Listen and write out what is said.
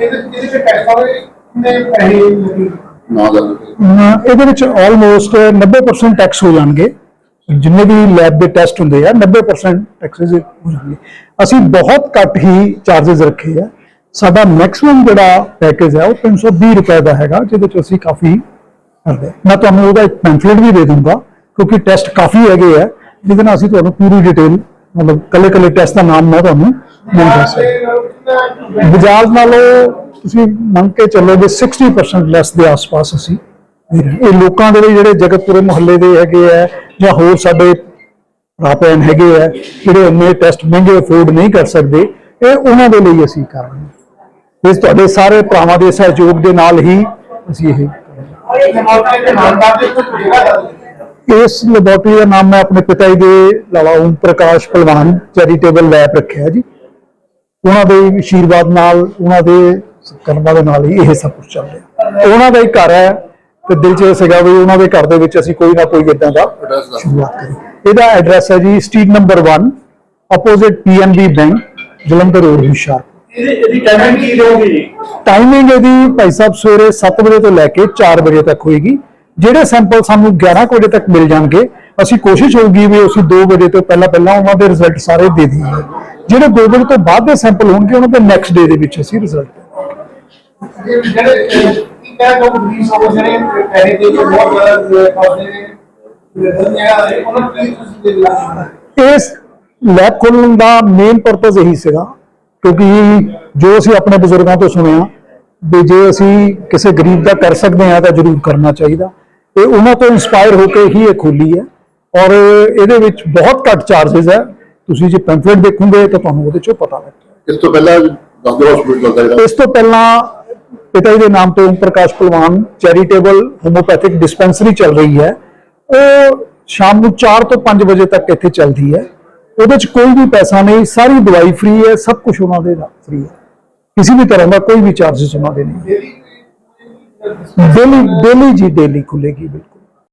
ਇਹਦੇ ਵਿੱਚ ਪੈਸੇ ਲੱਗੇ ਨਾ ਇਹਦੇ ਵਿੱਚ ਆਲਮੋਸਟ 90% ਟੈਕਸ ਹੋ ਜਾਣਗੇ। ਜਿੰਨੇ ਵੀ ਲੈਬ ਦੇ ਟੈਸਟ ਹੁੰਦੇ ਆ 90% ਟੈਕਸਸ ਹੋ ਜਾਣਗੇ। ਅਸੀਂ ਬਹੁਤ ਘੱਟ ਹੀ ਚਾਰजेस ਰੱਖੇ ਆ। ਸਾਡਾ ਮੈਕਸਿਮਮ ਜਿਹੜਾ ਪੈਕੇਜ ਹੈ ਉਹ 320 ਰੁਪਏ ਦਾ ਹੈਗਾ ਜਿਹਦੇ ਚ ਅਸੀਂ ਕਾਫੀ ਕਰਦੇ। ਮੈਂ ਤੁਹਾਨੂੰ ਉਹਦਾ ਇੱਕ ਪੈਂਫਲੇਟ ਵੀ ਦੇ ਦੂੰਗਾ ਕਿਉਂਕਿ ਟੈਸਟ ਕਾਫੀ ਹੈਗੇ ਆ ਜਿਹਦੇ ਨਾਲ ਅਸੀਂ ਤੁਹਾਨੂੰ ਪੂਰੀ ਡਿਟੇਲ ਮਤਲਬ ਕੱਲੇ ਕੱਲੇ ਟੈਸਟ ਦਾ ਨਾਮ ਮੈਂ ਤੁਹਾਨੂੰ ਨਹੀਂ ਦੱਸ ਸਕਦਾ। ਬਜਾਜ ਨਾਲੋਂ ਤੁਸੀਂ ਮੰਨ ਕੇ ਚੱਲੋਗੇ 60% ਲੈਸ ਦੇ ਆਸ-ਪਾਸ ਅਸੀਂ ਇਹ ਲੋਕਾਂ ਦੇ ਲਈ ਜਿਹੜੇ ਜਗਤਪੁਰੇ ਮੁਹੱਲੇ ਦੇ ਹੈਗੇ ਆ ਜਾਂ ਹੋਰ ਸਾਡੇ ਭੈਣ ਹੈਗੇ ਆ, ਜਿਹੜੇ ਇੰਨੇ ਟੈਸਟ ਮਹਿੰਗੇ ਅਫੋਰਡ ਨਹੀਂ ਕਰ ਸਕਦੇ, ਇਹ ਉਹਨਾਂ ਦੇ ਲਈ ਅਸੀਂ ਕਰ ਰਹੇ ਹਾਂ। ਇਸ ਤੁਹਾਡੇ ਸਾਰੇ ਭਰਾਵਾਂ ਦੇ ਸਹਿਯੋਗ ਦੇ ਨਾਲ ਹੀ ਅਸੀਂ ਇਹ ਇਸ ਲੈਬੋਰਟਰੀ ਦਾ ਨਾਮ ਮੈਂ ਆਪਣੇ ਪਿਤਾ ਜੀ ਦੇ ਇਲਾਵਾ ਓਮ ਪ੍ਰਕਾਸ਼ ਪਹਿਲਵਾਨ ਚੈਰੀਟੇਬਲ ਲੈਬ ਰੱਖਿਆ ਜੀ। ਉਹਨਾਂ ਦੇ ਆਸ਼ੀਰਵਾਦ ਨਾਲ ਉਹਨਾਂ ਦੇ ਕਰਮਾਂ ਦੇ ਨਾਲ ਹੀ ਇਹ ਸਭ ਕੁਝ ਚੱਲ ਰਿਹਾ। ਉਹਨਾਂ ਦਾ ਹੀ ਘਰ ਹੈ ਤੇ ਦਿਲ 'ਚ ਸੀਗਾ ਵੀ ਉਹਨਾਂ ਦੇ ਘਰ ਦੇ ਵਿੱਚ ਅਸੀਂ ਕੋਈ ਨਾ ਕੋਈ ਇਦਾਂ ਦਾ। ਸ਼ੁਰੂਆਤ ਕਰੀਏ। ਇਹਦਾ ਐਡਰੈਸ ਹੈ ਜੀ street number 1 opposite PNB bank Jalandhar road ਹੁਸ਼ਿਆਰ ਇਹਦੀ ਇਹਦੀ ਟਾਈਮਿੰਗ ਕੀ ਰਹੂਗੀ ਜੀ? ਟਾਈਮਿੰਗ ਇਹਦੀ ਭਾਈ ਸਾਹਿਬ ਸਵੇਰੇ 7 ਵਜੇ ਤੋਂ ਲੈ ਕੇ 4 ਵਜੇ ਤੱਕ ਹੋਏਗੀ। ਜਿਹੜੇ ਸੈਂਪਲ ਸਾਨੂੰ 11 ਕੁ ਵਜੇ ਤੱਕ ਮਿਲ ਜਾਣਗੇ ਅਸੀਂ ਕੋਸ਼ਿਸ਼ ਹੋਊਗੀ ਵੀ ਅਸੀਂ 2 ਵਜੇ ਤੋਂ ਪਹਿਲਾਂ ਪਹਿਲਾਂ ਉਹਨਾਂ ਦੇ ਰਿਜ਼ਲਟ ਸਾਰੇ ਦੇ ਦਈਏ। ਜਿਹੜੇ 2 ਵਜੇ ਤੋਂ ਬਾਅਦ ਦੇ ਸੈਂਪਲ ਹੋਣਗੇ ਉਹਨਾਂ ਦੇ ਨੈਕਸਟ ਡੇ ਦੇ ਵਿੱਚ ਅਸੀਂ ਰਿਜ਼ਲਟ ਜਿਹੜੇ ਕੀ ਕਹਿ ਦੋ ਪੁਲਿਸ ਜਿਹੜੇ ਪੈਸੇ ਦੇ ਬਹੁਤ ਜ਼ਿਆਦਾ ਖਾਦੇ ਨੇ ਨੂੰ ਲਾ ਇਸ ਲੈਬ ਖੋਲ੍ਹਣ ਦਾ ਮੇਨ ਪਰਪਸ ਇਹੀ ਸੀਗਾ ਕਿਉਂਕਿ ਜੋ ਅਸੀਂ ਆਪਣੇ ਬਜ਼ੁਰਗਾਂ ਤੋਂ ਸੁਣਿਆ ਵੀ ਜੇ ਅਸੀਂ ਕਿਸੇ ਗਰੀਬ ਦਾ ਕਰ ਸਕਦੇ ਹਾਂ ਤਾਂ ਜ਼ਰੂਰ ਕਰਨਾ ਚਾਹੀਦਾ। ਤੇ ਉਹਨਾਂ ਤੋਂ ਇਨਸਪਾਇਰ ਹੋ ਕੇ ਹੀ ਇਹ ਖੋਲੀ ਹੈ। ਔਰ ਇਹਦੇ ਵਿੱਚ ਬਹੁਤ ਘੱਟ ਚਾਰजेस ਹੈ। ਤੁਸੀਂ ਜੇ ਪੈਂਫਲੇਟ ਦੇਖੋਗੇ ਤਾਂ ਤੁਹਾਨੂੰ ਉਹਦੇ ਚੋਂ ਪਤਾ ਲੱਗ ਇਸ ਤੋਂ ਪਹਿਲਾਂ ਗਾਂਧੀ ਹਸਪੀਟਲ ਦਾ ਇਸ ਤੋਂ ਪਹਿਲਾਂ ਪਿਤਾ ਦੇ ਨਾਮ ਤੋਂ ਪ੍ਰਕਾਸ਼ ਪਹਿਲਵਾਨ ਚੈਰੀਟੇਬਲ ਹੋਮੋਪੈਥਿਕ ਡਿਸਪੈਂਸਰੀ ਚੱਲ ਰਹੀ ਹੈ। ਉਹ ਸ਼ਾਮ ਨੂੰ 4 ਤੋਂ 5 ਵਜੇ ਤੱਕ ਇੱਥੇ ਚੱਲਦੀ ਹੈ। ਉਹਦੇ ਚ ਕੋਈ ਵੀ ਪੈਸਾ ਨਹੀਂ ਸਾਰੀ ਦਵਾਈ ਫ੍ਰੀ ਹੈ ਸਭ ਕੁਝ ਉਹਨਾਂ ਦੇ ਨਾਲ ਫ੍ਰੀ ਹੈ। ਕਿਸੇ ਵੀ ਤਰ੍ਹਾਂ ਦਾ ਕੋਈ ਵੀ ਚਾਰजेस ਉਹਨਾਂ ਦੇ ਨਹੀਂ। ਡੇਲੀ ਡੇਲੀ ਜੀ ਡੇਲੀ ਖੁੱਲੇਗੀ ਬਿਲਕੁਲ।